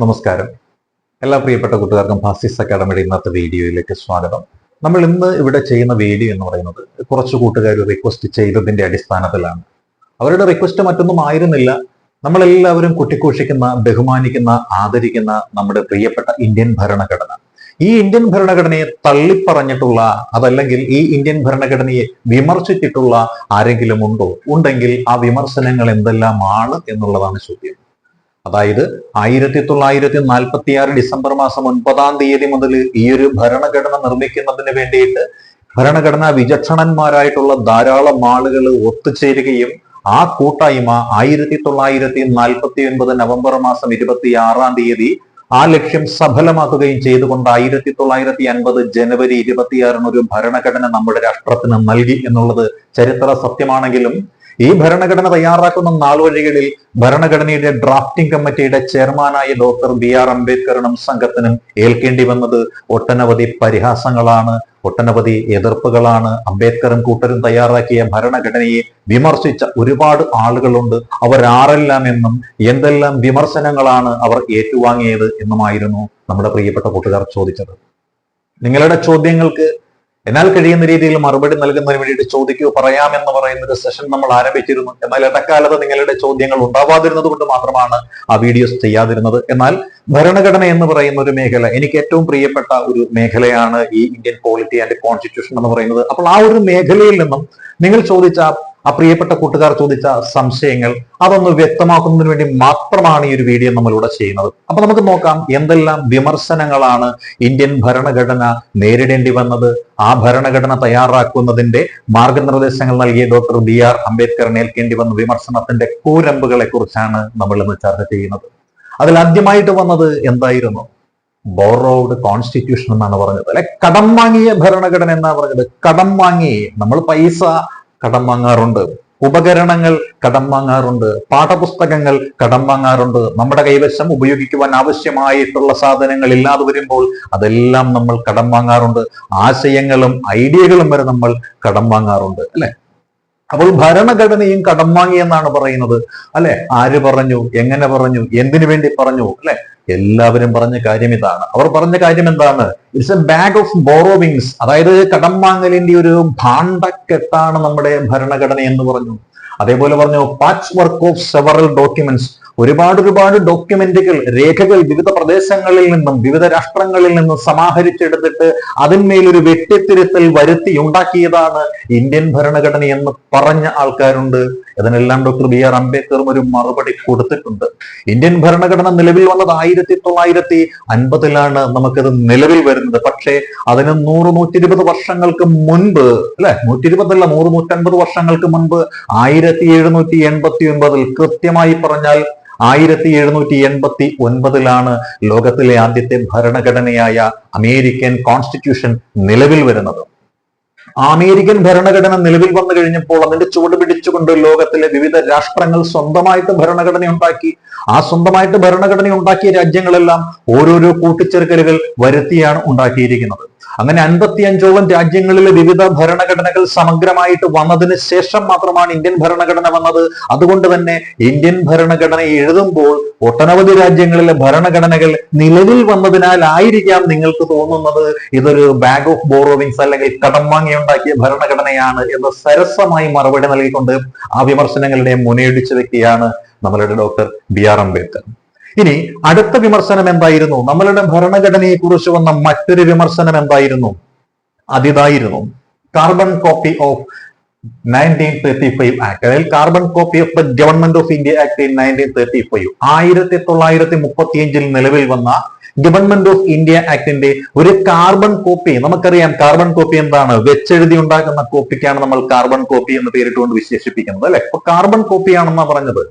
നമസ്കാരം. എല്ലാ പ്രിയപ്പെട്ട കൂട്ടുകാർക്കും ഫാസിസ് അക്കാഡമിയുടെ ഇന്നത്തെ വീഡിയോയിലേക്ക് സ്വാഗതം. നമ്മൾ ഇന്ന് ഇവിടെ ചെയ്യുന്ന വീഡിയോ എന്ന് പറയുന്നത് കുറച്ച് കൂട്ടുകാർ റിക്വസ്റ്റ് ചെയ്തതിന്റെ അടിസ്ഥാനത്തിലാണ്. അവരുടെ റിക്വസ്റ്റ് മറ്റൊന്നും ആയിരുന്നില്ല. നമ്മളെല്ലാവരും കുട്ടിക്കോഷിക്കുന്ന ബഹുമാനിക്കുന്ന ആദരിക്കുന്ന നമ്മുടെ പ്രിയപ്പെട്ട ഇന്ത്യൻ ഭരണഘടന. ഈ ഇന്ത്യൻ ഭരണഘടനയെ തള്ളിപ്പറഞ്ഞിട്ടുള്ള അതല്ലെങ്കിൽ ഈ ഇന്ത്യൻ ഭരണഘടനയെ വിമർശിച്ചിട്ടുള്ള ആരെങ്കിലും ഉണ്ടോ? ഉണ്ടെങ്കിൽ ആ വിമർശനങ്ങൾ എന്തെല്ലാമാണ് എന്നുള്ളതാണ് ചോദ്യം. അതായത് ആയിരത്തി തൊള്ളായിരത്തി നാൽപ്പത്തി ആറ് ഡിസംബർ മാസം ഒൻപതാം തീയതി മുതൽ ഈ ഒരു ഭരണഘടന നിർമ്മിക്കുന്നതിന് വേണ്ടിയിട്ട് ഭരണഘടനാ വിചക്ഷണന്മാരായിട്ടുള്ള ധാരാളം ആളുകൾ ഒത്തുചേരുകയും ആ കൂട്ടായ്മ ആയിരത്തി തൊള്ളായിരത്തി നാൽപ്പത്തി ഒൻപത് നവംബർ മാസം ഇരുപത്തി ആറാം തീയതി ആ ലക്ഷ്യം സഫലമാക്കുകയും ചെയ്തുകൊണ്ട് ആയിരത്തി തൊള്ളായിരത്തി അൻപത് ജനുവരി ഇരുപത്തിയാറിന് ഒരു ഭരണഘടന നമ്മുടെ രാഷ്ട്രത്തിന് നൽകി എന്നുള്ളത് ചരിത്ര സത്യമാണെങ്കിലും ഈ ഭരണഘടന തയ്യാറാക്കുന്ന നാളുവഴികളിൽ ഭരണഘടനയുടെ ഡ്രാഫ്റ്റിംഗ് കമ്മിറ്റിയുടെ ചെയർമാനായ ഡോക്ടർ ബി ആർ അംബേദ്കറിനും സംഘത്തിനും ഏൽക്കേണ്ടി വന്നത് ഒട്ടനവധി പരിഹാസങ്ങളാണ് ഒട്ടനവധി എതിർപ്പുകളാണ്. അംബേദ്കറും കൂട്ടരും തയ്യാറാക്കിയ ഭരണഘടനയെ വിമർശിച്ച ഒരുപാട് ആളുകളുണ്ട്. അവരാരെല്ലാം എന്നും എന്തെല്ലാം വിമർശനങ്ങളാണ് അവർ ഏറ്റുവാങ്ങിയത് എന്നുമായിരുന്നു നമ്മുടെ പ്രിയപ്പെട്ട കൂട്ടുകാർ ചോദിച്ചത്. നിങ്ങളുടെ ചോദ്യങ്ങൾക്ക് എന്നാൽ കഴിയുന്ന രീതിയിൽ മറുപടി നൽകുന്നതിന് വേണ്ടിയിട്ട് ചോദിക്കൂ പറയാമെന്ന് പറയുന്ന ഒരു സെഷൻ നമ്മൾ ആരംഭിച്ചിരുന്നു. എന്നാൽ ഇടക്കാലത്ത് നിങ്ങളുടെ ചോദ്യങ്ങൾ ഉണ്ടാവാതിരുന്നത് കൊണ്ട് മാത്രമാണ് ആ വീഡിയോസ് ചെയ്യാതിരുന്നത്. എന്നാൽ ഭരണഘടന എന്ന് പറയുന്ന ഒരു മേഖല എനിക്ക് ഏറ്റവും പ്രിയപ്പെട്ട ഒരു മേഖലയാണ് ഈ ഇന്ത്യൻ പോളിറ്റി ആൻഡ് കോൺസ്റ്റിറ്റ്യൂഷൻ എന്ന് പറയുന്നത്. അപ്പോൾ ആ ഒരു മേഖലയിൽ നിന്നും നിങ്ങൾ ചോദിച്ച ആ പ്രിയപ്പെട്ട കൂട്ടുകാർ ചോദിച്ച സംശയങ്ങൾ അതൊന്ന് വ്യക്തമാക്കുന്നതിന് വേണ്ടി മാത്രമാണ് ഈ ഒരു വീഡിയോ നമ്മളിവിടെ ചെയ്യുന്നത്. അപ്പൊ നമുക്ക് നോക്കാം എന്തെല്ലാം വിമർശനങ്ങളാണ് ഇന്ത്യൻ ഭരണഘടന നേരിടേണ്ടി വന്നത്. ആ ഭരണഘടന തയ്യാറാക്കുന്നതിന്റെ മാർഗനിർദ്ദേശങ്ങൾ നൽകിയ ഡോക്ടർ ബി ആർ അംബേദ്കർ ഏൽക്കേണ്ടി വന്ന വിമർശനത്തിന്റെ കൂരമ്പുകളെ കുറിച്ചാണ് നമ്മൾ ഇന്ന് ചർച്ച ചെയ്യുന്നത്. അതിൽ ആദ്യമായിട്ട് വന്നത് എന്തായിരുന്നു? ബോറോഡ് കോൺസ്റ്റിറ്റ്യൂഷൻ എന്നാണ് പറഞ്ഞത്. അല്ലെ? കടം വാങ്ങിയ ഭരണഘടന എന്നാണ് പറഞ്ഞത്. കടം വാങ്ങി. നമ്മൾ പൈസ കടം വാങ്ങാറുണ്ട്. ഉപകരണങ്ങൾ കടം വാങ്ങാറുണ്ട്. പാഠപുസ്തകങ്ങൾ കടം വാങ്ങാറുണ്ട്. നമ്മുടെ കൈവശം ഉപയോഗിക്കുവാൻ ആവശ്യമായിട്ടുള്ള സാധനങ്ങൾ ഇല്ലാതെ വരുമ്പോൾ അതെല്ലാം നമ്മൾ കടം വാങ്ങാറുണ്ട്. ആശയങ്ങളും ഐഡിയകളും വരെ നമ്മൾ കടം വാങ്ങാറുണ്ട് അല്ലെ? അപ്പോൾ ഭരണഘടനയും കടം വാങ്ങി എന്നാണ് പറയുന്നത്. അല്ലെ? ആര് പറഞ്ഞു? എങ്ങനെ പറഞ്ഞു? എന്തിനു വേണ്ടി പറഞ്ഞു? അല്ലെ? എല്ലാവരും പറഞ്ഞ കാര്യം ഇതാണ്. അവർ പറഞ്ഞ കാര്യം എന്താണ്? It's a bag of borrowings അതായത് കടം വാങ്ങലിന്റെ ഒരു ഭാണ്ഡക്കെട്ടാണ് നമ്മുടെ ഭരണഘടന എന്ന് പറഞ്ഞു. അതേപോലെ പറഞ്ഞു patch work of several documents ഒരുപാട് ഒരുപാട് ഡോക്യുമെന്റുകൾ രേഖകൾ വിവിധ പ്രദേശങ്ങളിൽ നിന്നും വിവിധ രാഷ്ട്രങ്ങളിൽ നിന്നും സമാഹരിച്ചെടുത്തിട്ട് അതിന്മേലൊരു വെട്ടിത്തിരുത്തൽ വരുത്തി ഉണ്ടാക്കിയതാണ് ഇന്ത്യൻ ഭരണഘടന എന്ന് പറഞ്ഞ ആൾക്കാരുണ്ട്. ഇതിനെല്ലാം ഡോക്ടർ ബി ആർ അംബേദ്കറും ഒരു മറുപടി കൊടുത്തിട്ടുണ്ട്. ഇന്ത്യൻ ഭരണഘടന നിലവിൽ വന്നത് ആയിരത്തി തൊള്ളായിരത്തി അൻപതിലാണ് നമുക്കത് നിലവിൽ വരുന്നത്. പക്ഷേ അതിന് നൂറ് നൂറ്റി ഇരുപത് വർഷങ്ങൾക്ക് മുൻപ് അല്ലെ? നൂറ്റി ഇരുപതല്ല നൂറ് നൂറ്റൻപത് വർഷങ്ങൾക്ക് മുൻപ് ആയിരത്തി എഴുന്നൂറ്റി എൺപത്തി ഒൻപതിൽ കൃത്യമായി പറഞ്ഞാൽ ആയിരത്തി എഴുന്നൂറ്റി എൺപത്തി ഒൻപതിലാണ് ലോകത്തിലെ ആദ്യത്തെ ഭരണഘടനയായ അമേരിക്കൻ കോൺസ്റ്റിറ്റ്യൂഷൻ നിലവിൽ വരുന്നത്. അമേരിക്കൻ ഭരണഘടന നിലവിൽ വന്നു കഴിഞ്ഞപ്പോൾ അതിന്റെ ചുവട് പിടിച്ചുകൊണ്ട് ലോകത്തിലെ വിവിധ രാഷ്ട്രങ്ങൾ സ്വന്തമായിട്ട് ഭരണഘടന ഉണ്ടാക്കി. ആ സ്വന്തമായിട്ട് ഭരണഘടന ഉണ്ടാക്കിയ രാജ്യങ്ങളെല്ലാം ഓരോരോ കൂട്ടിച്ചേർക്കലുകൾ വരുത്തിയാണ് ഉണ്ടാക്കിയിരിക്കുന്നത്. അങ്ങനെ അൻപത്തിയഞ്ചോളം രാജ്യങ്ങളിലെ വിവിധ ഭരണഘടനകൾ സമഗ്രമായിട്ട് വന്നതിന് ശേഷം മാത്രമാണ് ഇന്ത്യൻ ഭരണഘടന വന്നത്. അതുകൊണ്ട് തന്നെ ഇന്ത്യൻ ഭരണഘടന എഴുതുമ്പോൾ ഒട്ടനവധി രാജ്യങ്ങളിലെ ഭരണഘടനകൾ നിലവിൽ വന്നതിനാലായിരിക്കാം നിങ്ങൾക്ക് തോന്നുന്നത് ഇതൊരു ബാഗ് ഓഫ് ബോറോവിങ്സ് അല്ലെങ്കിൽ കടം വാങ്ങി ഉണ്ടാക്കിയ ഭരണഘടനയാണ് എന്ന് സരസമായി മറുപടി നൽകിക്കൊണ്ട് ആ വിമർശനങ്ങളുടെ മുനയൊടിച്ച വ്യക്തിയാണ് നമ്മളുടെ ഡോക്ടർ ബി ആർ അംബേദ്കർ. ഇനി അടുത്ത വിമർശനം എന്തായിരുന്നു? നമ്മളുടെ ഭരണഘടനയെ കുറിച്ച് വന്ന മറ്റൊരു വിമർശനം എന്തായിരുന്നു? അതിതായിരുന്നു carbon copy of nineteen thirty five act അതായത് carbon copy of the government of India act in nineteen thirty five ആയിരത്തി തൊള്ളായിരത്തി മുപ്പത്തിയഞ്ചിൽ നിലവിൽ വന്ന ഗവൺമെന്റ് ഓഫ് ഇന്ത്യ ആക്ടിന്റെ ഒരു കാർബൺ കോപ്പി നമുക്കറിയാം കാർബൺ കോപ്പി എന്താണ്? വെച്ചെഴുതി ഉണ്ടാക്കുന്ന കോപ്പിക്കാണ് നമ്മൾ കാർബൺ കോപ്പി എന്ന് പേരിട്ടുകൊണ്ട് വിശേഷിപ്പിക്കുന്നത് അല്ലെ? അപ്പൊ കാർബൺ കോപ്പിയാണെന്നാണ് പറഞ്ഞത്.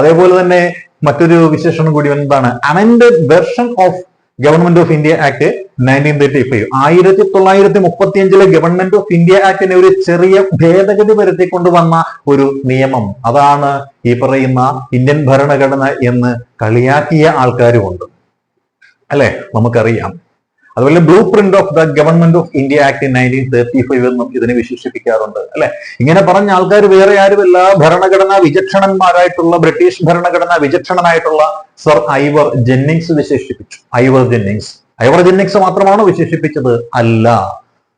അതേപോലെ തന്നെ മറ്റൊരു വിശേഷണം കൂടി എന്താണ് amended version of government of India act nineteen thirty five ആയിരത്തി തൊള്ളായിരത്തി മുപ്പത്തി അഞ്ചിലെ ഗവൺമെന്റ് ഓഫ് ഇന്ത്യ ആക്ടിനെ ഒരു ചെറിയ ഭേദഗതി വരുത്തിക്കൊണ്ട് വന്ന ഒരു നിയമം. അതാണ് ഈ പറയുന്ന ഇന്ത്യൻ ഭരണഘടന എന്ന് കളിയാക്കിയ ആൾക്കാരുമുണ്ട്. അല്ലെ? നമുക്കറിയാം. അതുപോലെ blue print of the government of India act nineteen thirty five എന്നും ഇതിനെ വിശേഷിപ്പിക്കാറുണ്ട് അല്ലെ? ഇങ്ങനെ പറഞ്ഞ ആൾക്കാർ വേറെ ആരുമല്ല. ഭരണഘടനാ വിചക്ഷണന്മാരായിട്ടുള്ള ബ്രിട്ടീഷ് ഭരണഘടനാ വിചക്ഷണനായിട്ടുള്ള സർ ഐവർ ജെന്നിങ്സ് വിശേഷിപ്പിച്ചു. ഐവർ ജെന്നിങ്സ് ഐവർ ജെന്നിങ്സ് മാത്രമാണോ വിശേഷിപ്പിച്ചത്? അല്ല.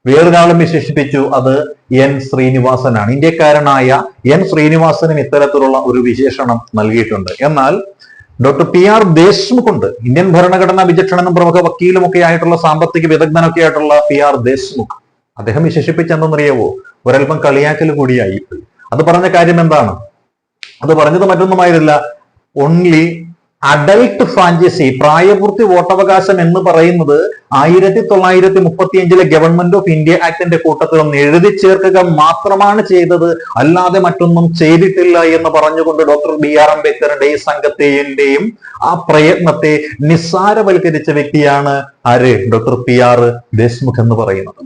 വേറൊരാളും വിശേഷിപ്പിച്ചു. അത് എൻ ശ്രീനിവാസനാണ്. ഇന്ത്യക്കാരനായ എൻ ശ്രീനിവാസനും ഇത്തരത്തിലുള്ള ഒരു വിശേഷണം നൽകിയിട്ടുണ്ട്. എന്നാൽ ഡോക്ടർ പി ആർ ദേശ്മുഖ് ഉണ്ട്. ഇന്ത്യൻ ഭരണഘടനാ വിചക്ഷണനും പ്രമുഖ വക്കീലും ഒക്കെ ആയിട്ടുള്ള സാമ്പത്തിക വിദഗ്ധനൊക്കെ ആയിട്ടുള്ള പി ആർ ദേശ്മുഖ്. അദ്ദേഹം വിശേഷിപ്പിച്ച ഒരൽപ്പം കളിയാക്കൽ കൂടിയായി. അത് പറഞ്ഞ കാര്യം എന്താണ്? അത് പറഞ്ഞത് മറ്റൊന്നുമായിരുന്നില്ല ഓൺലി അഡൽട്ട് ഫാഞ്ചസി പ്രായപൂർത്തി വോട്ടവകാശം എന്ന് പറയുന്നത് ആയിരത്തി തൊള്ളായിരത്തി മുപ്പത്തി അഞ്ചിലെ ഗവൺമെന്റ് ഓഫ് ഇന്ത്യ ആക്ടിന്റെ കൂട്ടത്തിൽ ഒന്ന് എഴുതി ചേർക്കുക മാത്രമാണ് ചെയ്തത്. അല്ലാതെ മറ്റൊന്നും ചെയ്തിട്ടില്ല എന്ന് പറഞ്ഞുകൊണ്ട് ഡോക്ടർ ബി ആർ അംബേദ്കറിന്റെ ഈ സംഘത്തെയും ആ പ്രയത്നത്തെ നിസ്സാരവൽക്കരിച്ച വ്യക്തിയാണ് ആര്? ഡോക്ടർ പി ആർ ദേശ്മുഖ് എന്ന് പറയുന്നത്.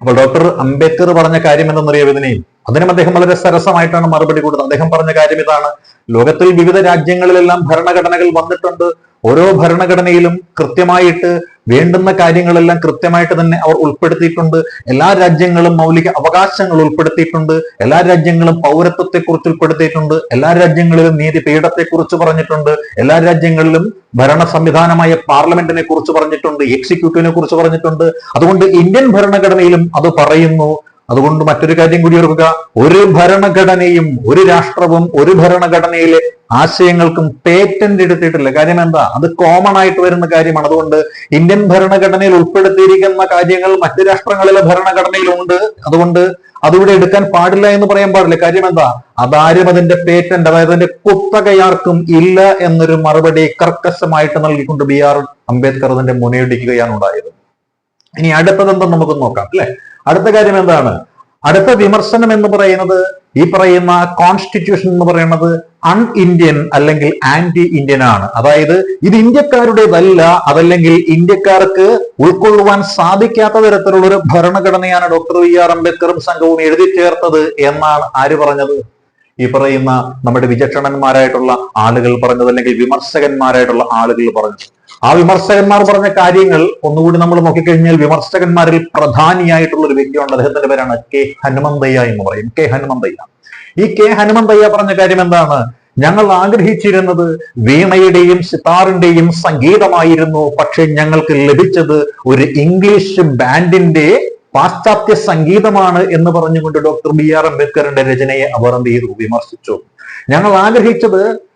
അപ്പോൾ ഡോക്ടർ അംബേദ്കർ പറഞ്ഞ കാര്യം എന്തെന്നറിയാം ഇതിനെയും അതിനും അദ്ദേഹം വളരെ സരസമായിട്ടാണ് മറുപടി കൊടുത്തത്. അദ്ദേഹം പറഞ്ഞ കാര്യം ഇതാണ്. ലോകത്തിൽ വിവിധ രാജ്യങ്ങളിലെല്ലാം ഭരണഘടനകൾ വന്നിട്ടുണ്ട്. ഓരോ ഭരണഘടനയിലും കൃത്യമായിട്ട് വേണ്ടുന്ന കാര്യങ്ങളെല്ലാം കൃത്യമായിട്ട് തന്നെ അവർ ഉൾപ്പെടുത്തിയിട്ടുണ്ട്. എല്ലാ രാജ്യങ്ങളും മൗലിക അവകാശങ്ങൾ ഉൾപ്പെടുത്തിയിട്ടുണ്ട്. എല്ലാ രാജ്യങ്ങളും പൗരത്വത്തെ കുറിച്ച് ഉൾപ്പെടുത്തിയിട്ടുണ്ട്. എല്ലാ രാജ്യങ്ങളിലും നീതി പീഠത്തെക്കുറിച്ച് പറഞ്ഞിട്ടുണ്ട്. എല്ലാ രാജ്യങ്ങളിലും ഭരണ സംവിധാനമായ പാർലമെന്റിനെ കുറിച്ച് പറഞ്ഞിട്ടുണ്ട്. എക്സിക്യൂട്ടീവിനെ കുറിച്ച് പറഞ്ഞിട്ടുണ്ട്. അതുകൊണ്ട് ഇന്ത്യൻ ഭരണഘടനയിലും അത് പറയുന്നു. അതുകൊണ്ട് മറ്റൊരു കാര്യം കൂടി ഓർക്കുക. ഒരു ഭരണഘടനയും ഒരു രാഷ്ട്രവും ഒരു ഭരണഘടനയിലെ ആശയങ്ങൾക്കും പേറ്റന്റ് എടുത്തിട്ടില്ല. കാര്യം എന്താ? അത് കോമൺ ആയിട്ട് വരുന്ന കാര്യമാണ്. അതുകൊണ്ട് ഇന്ത്യൻ ഭരണഘടനയിൽ ഉൾപ്പെടുത്തിയിരിക്കുന്ന കാര്യങ്ങൾ മറ്റു രാഷ്ട്രങ്ങളിലെ ഭരണഘടനയിലുണ്ട്. അതുകൊണ്ട് അതിവിടെ എടുക്കാൻ പാടില്ല എന്ന് പറയാൻ പാടില്ല. കാര്യം എന്താ? അതാരും അതിന്റെ പേറ്റന്റ് അതായത് അതിന്റെ കുത്തകയാർക്കും ഇല്ല എന്നൊരു മറുപടി കർക്കശമായിട്ട് നൽകിക്കൊണ്ട് ബി ആർ അംബേദ്കർ അതിന്റെ മുനയിടിക്കുകയാണ് ഉണ്ടായത്. ഇനി അടുത്തത് എന്തെന്ന് നമുക്ക് നോക്കാം അല്ലെ? അടുത്ത കാര്യം എന്താണ്? അടുത്ത വിമർശനം എന്ന് പറയുന്നത് ഈ പറയുന്ന കോൺസ്റ്റിറ്റ്യൂഷൻ എന്ന് പറയുന്നത് അൺ ഇന്ത്യൻ അല്ലെങ്കിൽ ആന്റി ഇന്ത്യൻ ആണ്. അതായത് ഇത് ഇന്ത്യക്കാരുടേതല്ല അതല്ലെങ്കിൽ ഇന്ത്യക്കാർക്ക് ഉൾക്കൊള്ളുവാൻ സാധിക്കാത്ത തരത്തിലുള്ള ഒരു ഭരണഘടനയാണ് ഡോക്ടർ വി ആർ അംബേദ്കറും സംഘവും എഴുതി ചേർത്തത് എന്നാണ് ആര് പറഞ്ഞത്? ഈ പറയുന്ന നമ്മുടെ വിചക്ഷണന്മാരായിട്ടുള്ള ആളുകൾ പറഞ്ഞത് അല്ലെങ്കിൽ വിമർശകന്മാരായിട്ടുള്ള ആളുകൾ പറഞ്ഞത്. ആ വിമർശകന്മാർ പറഞ്ഞ കാര്യങ്ങൾ ഒന്നുകൂടി നമ്മൾ നോക്കിക്കഴിഞ്ഞാൽ വിമർശകന്മാരിൽ പ്രധാനിയായിട്ടുള്ള ഒരു വ്യക്തിയുണ്ട്. അദ്ദേഹത്തിന്റെ പേരാണ് കെ ഹനുമന്തയ്യ എന്ന് പറയും. കെ ഹനുമന്തയ്യ. ഈ കെ ഹനുമന്തയ്യ പറഞ്ഞ കാര്യം എന്താണ്? ഞങ്ങൾ ആഗ്രഹിച്ചിരുന്നത് വീണയുടെയും സിതാറിന്റെയും സംഗീതമായിരുന്നു. പക്ഷെ ഞങ്ങൾക്ക് ലഭിച്ചത് ഒരു ഇംഗ്ലീഷ് ബാൻഡിന്റെ പാശ്ചാത്യ സംഗീതമാണ് എന്ന് പറഞ്ഞുകൊണ്ട് ഡോക്ടർ ബി ആർ അംബേദ്കറിന്റെ രചനയെ അവർ എന്ത് ചെയ്തു? വിമർശിച്ചു. ഞങ്ങൾ ആഗ്രഹിച്ചത്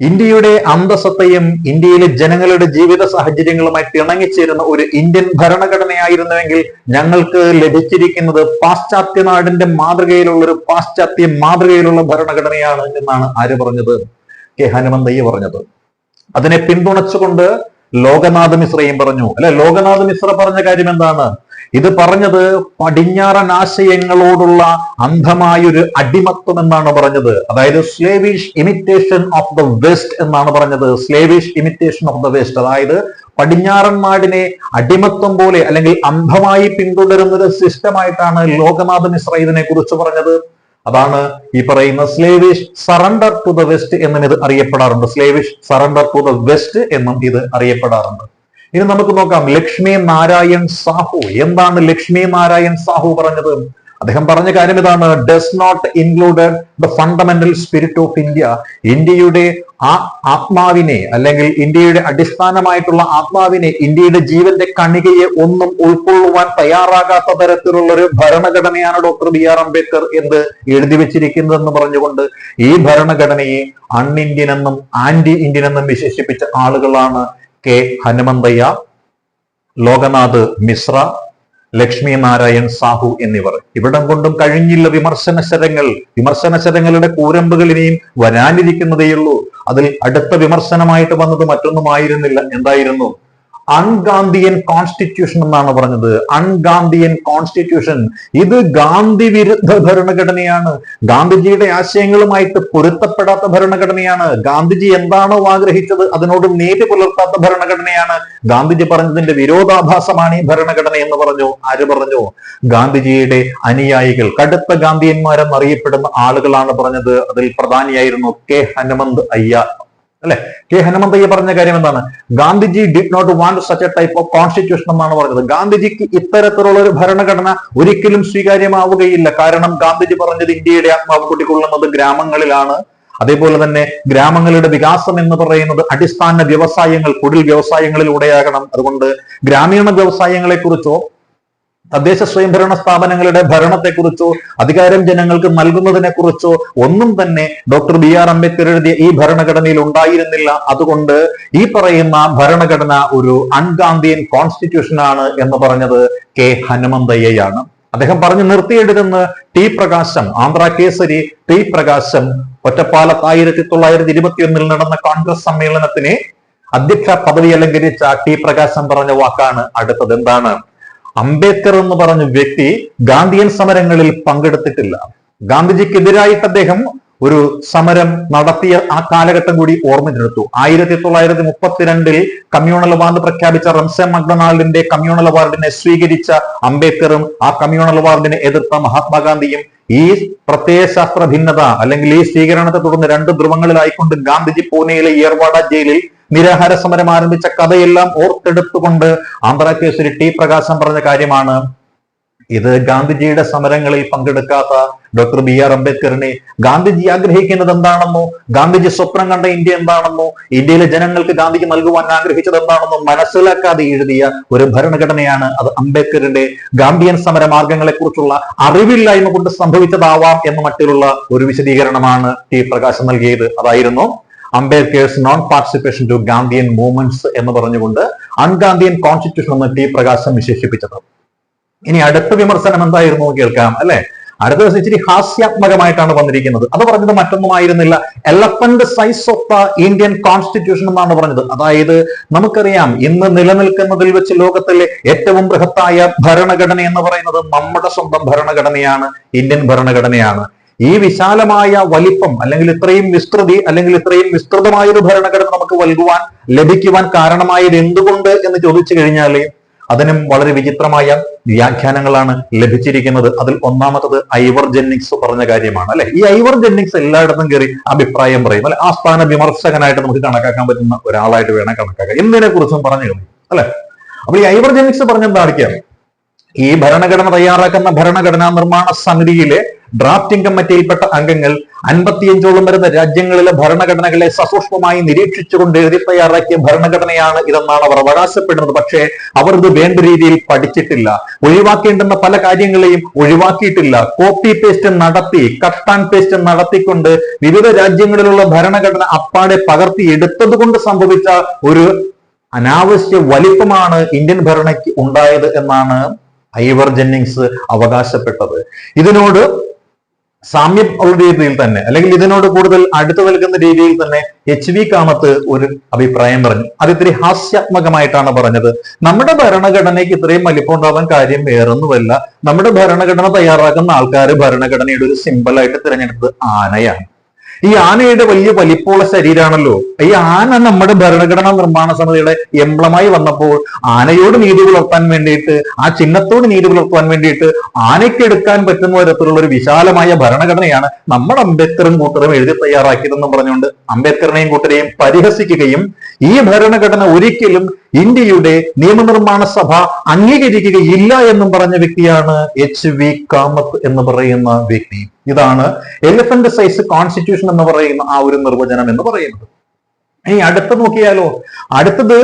ഇന്ത്യയുടെ അന്തസ്സത്തെയും ഇന്ത്യയിലെ ജനങ്ങളുടെ ജീവിത സാഹചര്യങ്ങളുമായി തിണങ്ങിച്ചേരുന്ന ഒരു ഇന്ത്യൻ ഭരണഘടനയായിരുന്നുവെങ്കിൽ ഞങ്ങൾക്ക് ലഭിച്ചിരിക്കുന്നത് പാശ്ചാത്യ നാടിന്റെ മാതൃകയിലുള്ള ഒരു പാശ്ചാത്യ മാതൃകയിലുള്ള ഭരണഘടനയാണ് എന്നാണ് ആര് പറഞ്ഞത്? കെ ഹനുമന്തയ്യ പറഞ്ഞത്. അതിനെ പിന്തുണച്ചുകൊണ്ട് ലോകനാഥ് മിശ്രയും പറഞ്ഞു. അല്ലെ? ലോകനാഥ് മിശ്ര പറഞ്ഞ കാര്യം എന്താണ്? ഇത് പറഞ്ഞത് പടിഞ്ഞാറൻ ആശയങ്ങളോടുള്ള അന്ധമായൊരു അടിമത്വം എന്നാണ് പറഞ്ഞത്. അതായത് slavish imitation of the west എന്നാണ് പറഞ്ഞത്. Slavish imitation of the west അതായത് പടിഞ്ഞാറന്മാടിനെ അടിമത്വം പോലെ അല്ലെങ്കിൽ അന്ധമായി പിന്തുടരുന്ന ഒരു സിസ്റ്റമായിട്ടാണ് ലോകനാഥ് മിശ്ര ഇതിനെ കുറിച്ച് പറഞ്ഞത്. അതാണ് ഈ പറയുന്ന slavish surrender to the west എന്നും ഇത് അറിയപ്പെടാറുണ്ട്. Slavish surrender to the west എന്നും ഇത് അറിയപ്പെടാറുണ്ട്. ഇനി നമുക്ക് നോക്കാം. ലക്ഷ്മി നാരായൺ സാഹു. എന്താണ് ലക്ഷ്മി നാരായൺ സാഹു പറഞ്ഞത്? അദ്ദേഹം പറഞ്ഞ കാര്യം ഇതാണ്. Does not include the fundamental spirit of India ഇന്ത്യയുടെ ആ ആത്മാവിനെ അല്ലെങ്കിൽ ഇന്ത്യയുടെ അടിസ്ഥാനമായിട്ടുള്ള ആത്മാവിനെ ഇന്ത്യയുടെ ജീവന്റെ കണികയെ ഒന്നും ഉൾക്കൊള്ളുവാൻ തയ്യാറാകാത്ത തരത്തിലുള്ള ഒരു ഭരണഘടനയാണ് ഡോക്ടർ ബി ആർ അംബേദ്കർ എന്ന് എഴുതി വെച്ചിരിക്കുന്നതെന്ന് പറഞ്ഞുകൊണ്ട് ഈ ഭരണഘടനയെ അൺ ഇന്ത്യൻ എന്നും ആന്റി ഇന്ത്യൻ എന്നും വിശേഷിപ്പിച്ച ആളുകളാണ് കെ ഹനുമന്തയ്യ ലോകനാഥ് മിശ്ര ലക്ഷ്മി നാരായൺ സാഹു എന്നിവർ. ഇവിടം കൊണ്ടും കഴിഞ്ഞില്ല വിമർശന ശരങ്ങൾ. വിമർശന ശരങ്ങളുടെ കൂരമ്പുകൾ ഇനിയും വരാനിരിക്കുന്നതേയുള്ളൂ. അതിൽ അടുത്ത വിമർശനമായിട്ട് വന്നത് മറ്റൊന്നുമായിരുന്നില്ല. എന്തായിരുന്നു? അൺഗാന്ധിയൻ കോൺസ്റ്റിറ്റ്യൂഷൻ എന്നാണ് പറഞ്ഞത്. അൺഗാന്ധിയൻ കോൺസ്റ്റിറ്റ്യൂഷൻ ഇത് ഗാന്ധി വിരുദ്ധ ഭരണഘടനയാണ്. ഗാന്ധിജിയുടെ ആശയങ്ങളുമായിട്ട് പൊരുത്തപ്പെടാത്ത ഭരണഘടനയാണ്. ഗാന്ധിജി എന്താണോ ആഗ്രഹിച്ചത് അതിനോട് നീതി പുലർത്താത്ത ഭരണഘടനയാണ്. ഗാന്ധിജി പറഞ്ഞതിന്റെ വിരോധാഭാസമാണ് ഈ ഭരണഘടന എന്ന് പറഞ്ഞു. ആര് പറഞ്ഞു? ഗാന്ധിജിയുടെ അനുയായികൾ. കടുത്ത ഗാന്ധിയന്മാരെന്നറിയപ്പെടുന്ന ആളുകളാണ് പറഞ്ഞത്. അതിൽ പ്രധാനിയായിരുന്നു കെ ഹനുമന്ത് അയ്യ അല്ലെ? കെ ഹനുമന്തയ്യ പറഞ്ഞ കാര്യം എന്താണ്? Gandhiji did not want such a type of constitution എന്നാണ് പറഞ്ഞത്. ഗാന്ധിജിക്ക് ഇത്തരത്തിലുള്ള ഒരു ഭരണഘടന ഒരിക്കലും സ്വീകാര്യമാവുകയില്ല. കാരണം ഗാന്ധിജി പറഞ്ഞത് ഇന്ത്യയുടെ ആത്മാവ് കുട്ടിക്കൊള്ളുന്നത് ഗ്രാമങ്ങളിലാണ്. അതേപോലെ തന്നെ ഗ്രാമങ്ങളുടെ വികാസം എന്ന് പറയുന്നത് അടിസ്ഥാന വ്യവസായങ്ങൾ കുടിൽ വ്യവസായങ്ങളിലൂടെയാകണം. അതുകൊണ്ട് ഗ്രാമീണ വ്യവസായങ്ങളെ കുറിച്ചോ തദ്ദേശ സ്വയംഭരണ സ്ഥാപനങ്ങളുടെ ഭരണത്തെക്കുറിച്ചോ അധികാരം ജനങ്ങൾക്ക് നൽകുന്നതിനെ കുറിച്ചോ ഒന്നും തന്നെ ഡോക്ടർ ബി ആർ അംബേദ്കർ എഴുതിയ ഈ ഭരണഘടനയിൽ ഉണ്ടായിരുന്നില്ല. അതുകൊണ്ട് ഈ പറയുന്ന ഭരണഘടന ഒരു അൺഗാന്ധിയൻ കോൺസ്റ്റിറ്റ്യൂഷൻ ആണ് എന്ന് പറഞ്ഞത് കെ ഹനുമന്തയ്യയാണ്. അദ്ദേഹം പറഞ്ഞു നിർത്തിയെടുതെന്ന് ടി പ്രകാശം ആന്ധ്ര കേസരി ടി പ്രകാശം ഒറ്റപ്പാലത്ത് ആയിരത്തി തൊള്ളായിരത്തി ഇരുപത്തിയൊന്നിൽ നടന്ന കോൺഗ്രസ് സമ്മേളനത്തിന് അധ്യക്ഷ പദവി അലങ്കരിച്ച ടി പ്രകാശം പറഞ്ഞ വാക്കാണ് അടുത്തത്. എന്താണ്? അംബേദ്കർ എന്ന് പറഞ്ഞ വ്യക്തി ഗാന്ധിയൻ സമരങ്ങളിൽ പങ്കെടുത്തിട്ടില്ല. ഗാന്ധിജിക്കെതിരായിട്ട് അദ്ദേഹം ഒരു സമരം നടത്തിയ ആ കാലഘട്ടം കൂടി ഓർമ്മിച്ചെടുത്തു ആയിരത്തി തൊള്ളായിരത്തി മുപ്പത്തിരണ്ടിൽ കമ്മ്യൂണൽ അവാർഡ് പ്രഖ്യാപിച്ച റംസെ മക്ഡൊണാൾഡിന്റെ കമ്മ്യൂണൽ അവാർഡിനെ സ്വീകരിച്ച അംബേദ്കറും ആ കമ്മ്യൂണൽ അവാർഡിനെ എതിർത്ത മഹാത്മാഗാന്ധിയും ഈ പ്രത്യയശാസ്ത്ര ഭിന്നത അല്ലെങ്കിൽ ഈ സ്വീകരണത്തെ തുടർന്ന് രണ്ട് ധ്രുവങ്ങളിലായിക്കൊണ്ട് ഗാന്ധിജി പൂനെയിലെ ഇയർവാഡ ജയിലിൽ നിരാഹാര സമരം ആരംഭിച്ച കഥയെല്ലാം ഓർത്തെടുത്തുകൊണ്ട് ആന്ധ്ര കേസരി ടി പ്രകാശം പറഞ്ഞ കാര്യമാണ്. ഇത് ഗാന്ധിജിയുടെ സമരങ്ങളിൽ പങ്കെടുക്കാത്ത ഡോക്ടർ ബി ആർ അംബേദ്കറിനെ ഗാന്ധിജി ആഗ്രഹിക്കുന്നത് എന്താണെന്നോ ഗാന്ധിജി സ്വപ്നം കണ്ട ഇന്ത്യ എന്താണെന്നോ ഇന്ത്യയിലെ ജനങ്ങൾക്ക് ഗാന്ധിജി നൽകുവാൻ ആഗ്രഹിച്ചത് എന്താണെന്നോ മനസ്സിലാക്കാതെ എഴുതിയ ഒരു ഭരണഘടനയാണ് അത് അംബേദ്കറിന്റെ ഗാന്ധിയൻ സമര മാർഗങ്ങളെ കുറിച്ചുള്ള അറിവില്ലായ്മ കൊണ്ട് സംഭവിച്ചതാവാം എന്ന മട്ടിലുള്ള ഒരു വിശദീകരണമാണ് ടി പ്രകാശം നൽകിയത്. അതായിരുന്നു Ambedkar's non participation to Gandhian movements എന്ന് പറഞ്ഞുകൊണ്ട് അൺഗാന്ധിയൻ കോൺസ്റ്റിറ്റ്യൂഷൻ എന്ന് ടി പ്രകാശം വിശേഷിപ്പിച്ചത്. ഇനി അടുത്ത വിമർശനം എന്തായിരുന്നു കേൾക്കാം അല്ലെ? അടുത്ത ദിവസം ഇച്ചിരി ഹാസ്യാത്മകമായിട്ടാണ് വന്നിരിക്കുന്നത്. അത് പറഞ്ഞത് മറ്റൊന്നുമായിരുന്നില്ല. Elephant size of the Indian constitution എന്നാണ് പറഞ്ഞത്. അതായത് നമുക്കറിയാം ഇന്ന് നിലനിൽക്കുന്നതിൽ വെച്ച് ലോകത്തിലെ ഏറ്റവും ബൃഹത്തായ ഭരണഘടന എന്ന് പറയുന്നത് നമ്മുടെ സ്വന്തം ഭരണഘടനയാണ് ഇന്ത്യൻ ഭരണഘടനയാണ്. ഈ വിശാലമായ വലിപ്പം അല്ലെങ്കിൽ ഇത്രയും വിസ്തൃതി അല്ലെങ്കിൽ ഇത്രയും വിസ്തൃതമായ ഒരു ഭരണഘടന നമുക്ക് നൽകുവാൻ ലഭിക്കുവാൻ കാരണമായത് എന്തുകൊണ്ട് എന്ന് ചോദിച്ചു കഴിഞ്ഞാൽ അതിനും വളരെ വിചിത്രമായ വ്യാഖ്യാനങ്ങളാണ് ലഭിച്ചിരിക്കുന്നത്. അതിൽ ഒന്നാമത്തത് ഐവർ ജെന്നിക്സ് പറഞ്ഞ കാര്യമാണ് അല്ലെ? ഈ ഐവർ ജെന്നിക്സ് എല്ലായിടത്തും കയറി അഭിപ്രായം പറയും. അല്ലെ? ആസ്ഥാന വിമർശകനായിട്ട് നമുക്ക് കണക്കാക്കാൻ പറ്റുന്ന ഒരാളായിട്ട് വേണം കണക്കാക്കാം എന്തിനെ കുറിച്ചും പറഞ്ഞു അല്ലെ? അപ്പൊ ഈ ഐവർ ജെന്നിക്സ് പറഞ്ഞെന്താണിക്കാം ഈ ഭരണഘടന തയ്യാറാക്കുന്ന ഭരണഘടനാ നിർമ്മാണ സമിതിയിലെ ഡ്രാഫ്റ്റിംഗ് കമ്മിറ്റിയിൽപ്പെട്ട അംഗങ്ങൾ അൻപത്തിയഞ്ചോളം വരുന്ന രാജ്യങ്ങളിലെ ഭരണഘടനകളെ സസൂക്ഷ്മമായി നിരീക്ഷിച്ചുകൊണ്ട് എഴുതി തയ്യാറാക്കിയ ഭരണഘടനയാണ് ഇതെന്നാണ് അവർ അവകാശപ്പെടുന്നത്. പക്ഷേ അവർ ഇത് വേണ്ട രീതിയിൽ പഠിച്ചിട്ടില്ല. ഒഴിവാക്കേണ്ടുന്ന പല കാര്യങ്ങളെയും ഒഴിവാക്കിയിട്ടില്ല. കോപ്പി പേസ്റ്റ് നടത്തി കട്ട് ആൻഡ് പേസ്റ്റ് നടത്തിക്കൊണ്ട് വിവിധ രാജ്യങ്ങളിലുള്ള ഭരണഘടന അപ്പാടെ പകർത്തി എടുത്തത് കൊണ്ട് സംഭവിച്ച ഒരു അനാവശ്യ വലിപ്പമാണ് ഇന്ത്യൻ ഭരണയ്ക്ക് ഉണ്ടായത് എന്നാണ് ഐവർ ജെന്നിങ്സ് അവകാശപ്പെട്ടത്. ഇതിനോട് സാമ്യം ഉള്ള രീതിയിൽ തന്നെ അല്ലെങ്കിൽ ഇതിനോട് കൂടുതൽ അടുത്തു നിൽക്കുന്ന രീതിയിൽ തന്നെ എച്ച് വി കാമത്ത് ഒരു അഭിപ്രായം പറഞ്ഞു. അത് ഇത്തിരി ഹാസ്യാത്മകമായിട്ടാണ് പറഞ്ഞത്. നമ്മുടെ ഭരണഘടനയ്ക്ക് ഇത്രയും വലിപ്പം ഉണ്ടാവാൻ കാര്യം വേറൊന്നുമല്ല. നമ്മുടെ ഭരണഘടന തയ്യാറാക്കുന്ന ആൾക്കാർ ഭരണഘടനയുടെ ഒരു സിമ്പിളായിട്ട് തിരഞ്ഞെടുത്തത് ആനയാണ്. ഈ ആനയുടെ വലിയ വലിപ്പമുള്ള ശരീരമാണല്ലോ ഈ ആന നമ്മുടെ ഭരണഘടനാ നിർമ്മാണ സമിതിയുടെ എംബ്ലമായി വന്നപ്പോൾ ആനയോട് നീതി പുലർത്താൻ വേണ്ടിയിട്ട് ആ ചിഹ്നത്തോട് നീതി പുലർത്താൻ വേണ്ടിയിട്ട് ആനയ്ക്ക് എടുക്കാൻ പറ്റുന്ന തരത്തിലുള്ള ഒരു വിശാലമായ ഭരണഘടനയാണ് നമ്മൾ അംബേദ്കറും കൂട്ടരും എഴുതി തയ്യാറാക്കിയതെന്ന് പറഞ്ഞുകൊണ്ട് അംബേദ്കറിനെയും കൂട്ടരെയും പരിഹസിക്കുകയും ഈ ഭരണഘടന ഒരിക്കലും ഇന്ത്യയുടെ നിയമനിർമ്മാണ സഭ അംഗീകരിക്കുകയില്ല എന്നും പറഞ്ഞ വ്യക്തിയാണ് എച്ച് വി കാമത്ത് എന്ന് പറയുന്ന വ്യക്തി. ഇതാണ് എലിഫന്റ് സൈസ് കോൺസ്റ്റിറ്റ്യൂഷൻ എന്ന് പറയുന്ന ആ ഒരു നിർവചനം എന്ന് പറയുന്നത്. ഇനി അടുത്ത് നോക്കിയാലോ? അടുത്തത്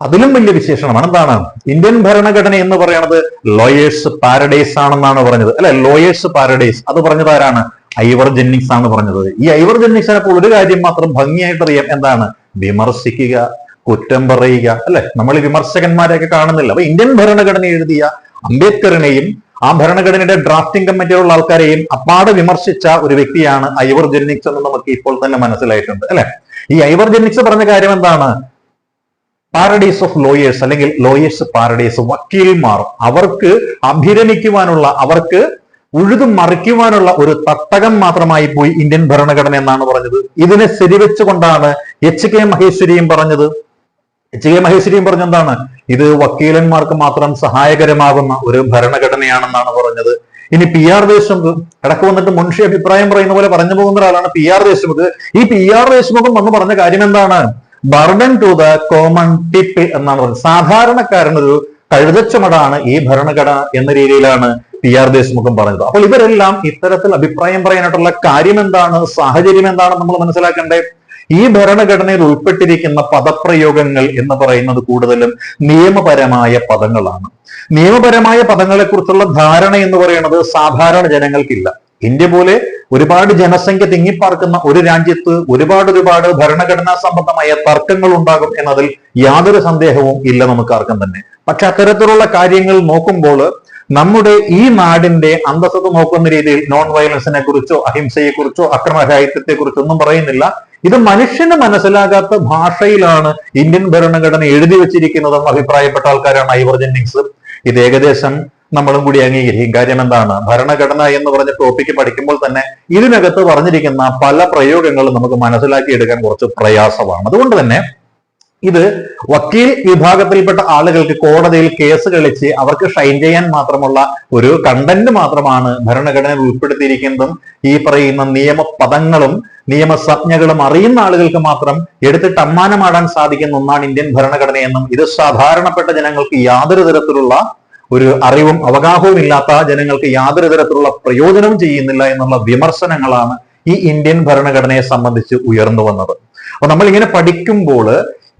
അതിലും വലിയ വിശേഷണമാണ്. എന്താണ്? ഇന്ത്യൻ ഭരണഘടന എന്ന് പറയുന്നത് ലോയേഴ്സ് പാരഡൈസ് ആണെന്നാണ് പറഞ്ഞത്. അല്ലെ? ലോയേഴ്സ് പാരഡൈസ് അത് പറഞ്ഞത് ആരാണ്? ഐവർ ജെന്നിങ്സ് ആണ് പറഞ്ഞത്. ഈ ഐവർ ജെന്നിങ്സിനെ ഒരു കാര്യം മാത്രം ഭംഗിയായിട്ട് അറിയാം എന്താണ്? വിമർശിക്കുക. കുറ്റം പറയുക അല്ലെ? നമ്മൾ ഈ വിമർശകന്മാരെയൊക്കെ കാണുന്നില്ല. അപ്പൊ ഇന്ത്യൻ ഭരണഘടന എഴുതിയ അംബേദ്കറിനെയും ആ ഭരണഘടനയുടെ ഡ്രാഫ്റ്റിംഗ് കമ്മിറ്റിയിലുള്ള ആൾക്കാരെയും അപ്പാടെ വിമർശിച്ച ഒരു വ്യക്തിയാണ് ഐവർ ജെന്നിക്സ് എന്ന് നമുക്ക് ഇപ്പോൾ തന്നെ മനസ്സിലായിട്ടുണ്ട് അല്ലെ? ഈ ഐവർ ജെന്നിക്സ് പറഞ്ഞ കാര്യം എന്താണ്? പാരഡൈസ് ഓഫ് ലോയേഴ്സ് അല്ലെങ്കിൽ ലോയേഴ്സ് പാരഡൈസ് വക്കീൽമാർ അവർക്ക് അഭിരമിക്കുവാനുള്ള അവർക്ക് ഉഴുതു മറിക്കുവാനുള്ള ഒരു തട്ടകം മാത്രമായി പോയി ഇന്ത്യൻ ഭരണഘടന എന്നാണ് പറഞ്ഞത്. ഇതിനെ ശരിവെച്ചുകൊണ്ടാണ് എച്ച് കെ മഹേശ്വരിയും പറഞ്ഞത്. എച്ച് കെ മഹേശ്വരിയും പറഞ്ഞെന്താണ് ഇത് വക്കീലന്മാർക്ക് മാത്രം സഹായകരമാകുന്ന ഒരു ഭരണഘടനയാണെന്നാണ് പറഞ്ഞത്. ഇനി പി ആർ ദേശ്മുഖ് ഇടയ്ക്ക് വന്നിട്ട് മുൻഷി അഭിപ്രായം പറയുന്ന പോലെ പറഞ്ഞു പോകുന്ന ഒരാളാണ് പി ആർ ദേശ്മുഖ് ഈ പി ആർ ദേശ്മുഖം വന്ന് പറഞ്ഞ കാര്യം എന്താണ്? Burden to the common people എന്നാണ് പറഞ്ഞത്. സാധാരണക്കാരനൊരു കഴുതച്ചുമടാണ് ഈ ഭരണഘടന എന്ന രീതിയിലാണ് പി ആർ ദേശ്മുഖം പറഞ്ഞത്. അപ്പോൾ ഇവരെല്ലാം ഇത്തരത്തിൽ അഭിപ്രായം പറയാനായിട്ടുള്ള കാര്യം എന്താണ്? സാഹചര്യം എന്താണ് നമ്മൾ മനസ്സിലാക്കേണ്ടത്? ഈ ഭരണഘടനയിൽ ഉൾപ്പെട്ടിരിക്കുന്ന പദപ്രയോഗങ്ങൾ എന്ന് പറയുന്നത് കൂടുതലും നിയമപരമായ പദങ്ങളാണ്. നിയമപരമായ പദങ്ങളെക്കുറിച്ചുള്ള ധാരണ എന്ന് പറയുന്നത് സാധാരണ ജനങ്ങൾക്കില്ല. ഇന്ത്യ പോലെ ഒരുപാട് ജനസംഖ്യ തിങ്ങിപ്പാർക്കുന്ന ഒരു രാജ്യത്ത് ഒരുപാട് ഒരുപാട് ഭരണഘടനാ സംബന്ധമായ തർക്കങ്ങൾ ഉണ്ടാകും എന്നതിൽ യാതൊരു സന്ദേഹവും ഇല്ല നമുക്ക് ആർക്കും തന്നെ. പക്ഷെ അത്തരത്തിലുള്ള കാര്യങ്ങൾ നോക്കുമ്പോൾ നമ്മുടെ ഈ നാടിന്റെ അന്തസ്സത്ത് നോക്കുന്ന രീതിയിൽ നോൺ വയലൻസിനെ കുറിച്ചോ അഹിംസയെക്കുറിച്ചോ അക്രമരാഹിത്യത്തെ കുറിച്ചോ ഒന്നും പറയുന്നില്ല. ഇത് മനുഷ്യന് മനസ്സിലാകാത്ത ഭാഷയിലാണ് ഇന്ത്യൻ ഭരണഘടന എഴുതി വെച്ചിരിക്കുന്നതെന്ന് അഭിപ്രായപ്പെട്ട ആൾക്കാരാണ് ഐവർ ജെന്നിങ്സ് ഇത് ഏകദേശം നമ്മളും കൂടി അംഗീകരിക്കും. കാര്യം എന്താണ്? ഭരണഘടന എന്ന് പറഞ്ഞ ടോപ്പിക്ക് പഠിക്കുമ്പോൾ തന്നെ ഇതിനകത്ത് പറഞ്ഞിരിക്കുന്ന പല പ്രയോഗങ്ങളും നമുക്ക് മനസ്സിലാക്കിയെടുക്കാൻ കുറച്ച് പ്രയാസമാണ്. അതുകൊണ്ട് തന്നെ ഇത് വക്കീൽ വിഭാഗത്തിൽപ്പെട്ട ആളുകൾക്ക് കോടതിയിൽ കേസ് കളിച്ച് അവർക്ക് ഷൈൻ ചെയ്യാൻ മാത്രമുള്ള ഒരു കണ്ടന്റ് മാത്രമാണ് ഭരണഘടനയിൽ ഉൾപ്പെടുത്തിയിരിക്കുന്നതും ഈ പറയുന്ന നിയമ പദങ്ങളും നിയമസജ്ഞകളും അറിയുന്ന ആളുകൾക്ക് മാത്രം എടുത്തിട്ട് അമ്മാനമാടാൻ സാധിക്കുന്ന ഒന്നാണ് ഇന്ത്യൻ ഭരണഘടനയെന്നും ഇത് സാധാരണപ്പെട്ട ജനങ്ങൾക്ക് യാതൊരു തരത്തിലുള്ള ഒരു അറിവും അവഗാഹവും ഇല്ലാത്ത ജനങ്ങൾക്ക് യാതൊരു തരത്തിലുള്ള പ്രയോജനവും ചെയ്യുന്നില്ല എന്നുള്ള വിമർശനങ്ങളാണ് ഈ ഇന്ത്യൻ ഭരണഘടനയെ സംബന്ധിച്ച് ഉയർന്നു വന്നത്. അപ്പൊ നമ്മൾ ഇങ്ങനെ പഠിക്കുമ്പോൾ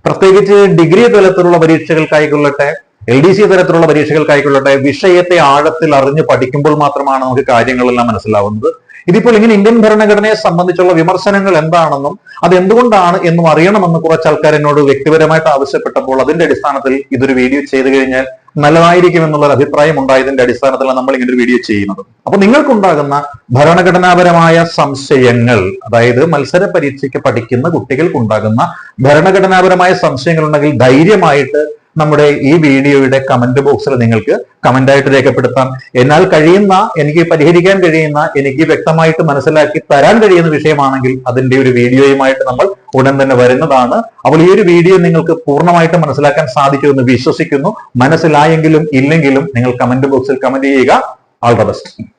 പ്രത്യേകിച്ച് ഡിഗ്രി തലത്തിലുള്ള പരീക്ഷകൾക്കായിക്കൊള്ളട്ടെ എൽ ഡി സി തരത്തിലുള്ള പരീക്ഷകൾക്കായിക്കൊള്ളട്ടെ വിഷയത്തെ ആഴത്തിൽ അറിഞ്ഞ് പഠിക്കുമ്പോൾ മാത്രമാണ് നമുക്ക് കാര്യങ്ങളെല്ലാം മനസ്സിലാവുന്നത്. ഇതിപ്പോൾ ഇങ്ങനെ ഇന്ത്യൻ ഭരണഘടനയെ സംബന്ധിച്ചുള്ള വിമർശനങ്ങൾ എന്താണെന്നും അത് എന്തുകൊണ്ടാണ് എന്നും അറിയണമെന്ന് കുറച്ച് ആൾക്കാർ എന്നോട് വ്യക്തിപരമായിട്ട് ആവശ്യപ്പെട്ടപ്പോൾ അതിന്റെ അടിസ്ഥാനത്തിൽ ഇതൊരു വീഡിയോ ചെയ്തു കഴിഞ്ഞാൽ നല്ലതായിരിക്കും എന്നുള്ള ഒരു അഭിപ്രായം ഉണ്ടായതിന്റെ അടിസ്ഥാനത്തിലാണ് നമ്മൾ ഇങ്ങനെ ഒരു വീഡിയോ ചെയ്യുന്നത്. അപ്പൊ നിങ്ങൾക്കുണ്ടാകുന്ന ഭരണഘടനാപരമായ സംശയങ്ങൾ അതായത് മത്സര പരീക്ഷയ്ക്ക് പഠിക്കുന്ന കുട്ടികൾക്കുണ്ടാകുന്ന ഭരണഘടനാപരമായ സംശയങ്ങൾ ഉണ്ടെങ്കിൽ ധൈര്യമായിട്ട് നമ്മുടെ ഈ വീഡിയോയുടെ കമന്റ് ബോക്സിൽ നിങ്ങൾക്ക് കമന്റ് ആയിട്ട് രേഖപ്പെടുത്താം. എന്നാൽ കഴിയുന്ന എനിക്ക് പരിഹരിക്കാൻ കഴിയുന്ന എനിക്ക് വ്യക്തമായിട്ട് മനസ്സിലാക്കി തരാൻ കഴിയുന്ന വിഷയമാണെങ്കിൽ അതിന്റെ ഒരു വീഡിയോയുമായിട്ട് നമ്മൾ ഉടൻ തന്നെ വരുന്നതാണ്. അപ്പോൾ ഈ ഒരു വീഡിയോ നിങ്ങൾക്ക് പൂർണമായിട്ട് മനസ്സിലാക്കാൻ സാധിക്കുമെന്ന് വിശ്വസിക്കുന്നു. മനസ്സിലായെങ്കിലും ഇല്ലെങ്കിലും നിങ്ങൾ കമന്റ് ബോക്സിൽ കമന്റ് ചെയ്യുക. All the best